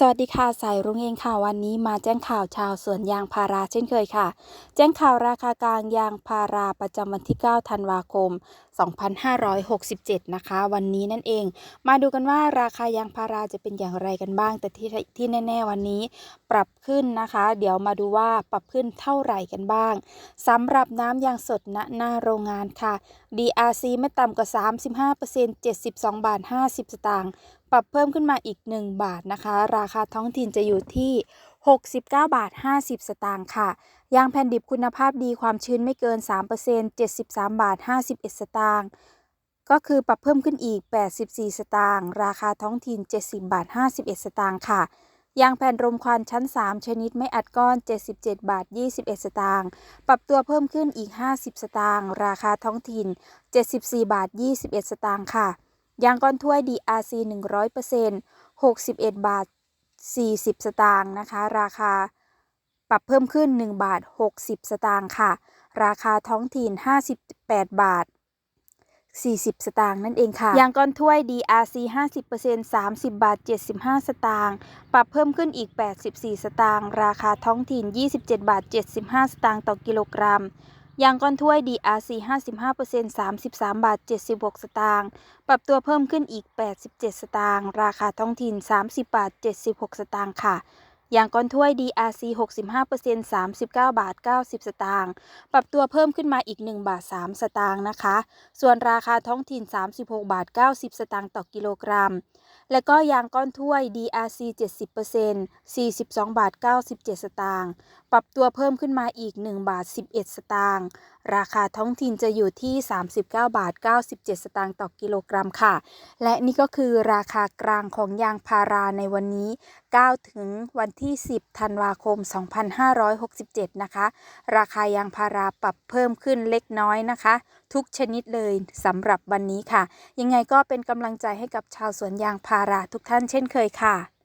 สวัสดีค่ะสายรุ้งเองค่ะวันนี้มาแจ้งข่าวชาวสวนยางพาราเช่นเคยค่ะ แจ้งข่าวราคากลางยางพาราประจำวันที่ 9 ธันวาคม 2567 นะคะ วันนี้นั่นเอง มาดูกันว่าราคายางพาราจะเป็นอย่างไรกันบ้าง แต่ที่ที่แน่ ๆ วันนี้ปรับขึ้นนะคะ เดี๋ยวมาดูว่าปรับขึ้นเท่าไหร่กันบ้างสำหรับน้ำยางสดณหน้าโรงงานค่ะ DRC ไม่ต่ำกว่า 35% 72 บาท 50 สตางค์ปรับเพิ่มขึ้นมาอีก 1 บาทนะคะ ราคาท้องถิ่นจะอยู่ที่ 69 บาท 50 สตางค์ค่ะ ยางแผ่นดิบคุณภาพดีความชื้นไม่เกิน 3% 73 บาท 51 สตางค์ก็คือปรับเพิ่มขึ้นอีก 84 สตางค์ราคาท้องถิ่น 70 บาท 51 สตางค์ค่ะยางแผ่นรมควันชั้น 3 ชนิดไม่อัดก้อน 77 บาท 21 สตางค์ปรับตัวเพิ่มขึ้นอีก 50 สตางค์ราคาท้องถิ่น 74 บาท 21 สตางค์ค่ะ ยางก้อนถ้วย DRC 100% 61 บาท 40 สตางค์นะคะ ราคาปรับเพิ่มขึ้น 1 บาท 60 สตางค์ค่ะ ราคาท้องถิ่น 58 บาท 40 สตางค์นั่นเองค่ะ ยางก้อนถ้วย DRC 50% 30 บาท 75 สตางค์ปรับเพิ่มขึ้นอีก 84 สตางค์ราคาท้องถิ่น 27 บาท 75 สตางค์ต่อกิโลกรัม ยางก้อนถ้วย DRC 55% 33 บาท 76 สตางค์ ปรับตัวเพิ่มขึ้นอีก 87 สตางค์ ราคาท้องถิ่น 30 บาท 76 สตางค์ค่ะ ยางก้อนถ้วย DRC 65% 39 บาท 90 สตางค์ ปรับตัวเพิ่มขึ้นมาอีก 1 บาท 3 สตางค์นะคะ ส่วนราคาท้องถิ่น 36 บาท 90 สตางค์ต่อกิโลกรัม และก็ยางก้อนถ้วย DRC 70% 42 บาท 97 สตางค์ ปรับตัวเพิ่มขึ้นมาอีก 1 บาท 11 สตางค์ ราคาท้องถิ่นจะอยู่ที่ 39 บาท 97 สตางค์ต่อกิโลกรัมค่ะ และนี่ก็คือราคากลางของยางพาราในวันนี้ 9 ถึงวันที่ 10 ธันวาคม 2567 นะคะ ราคายางพาราปรับเพิ่มขึ้นเล็กน้อยนะคะ ทุกชนิดเลยสำหรับวันนี้ค่ะ ยังไงก็เป็นกำลังใจให้กับชาวสวนยางพาราทุกท่านเช่นเคยค่ะ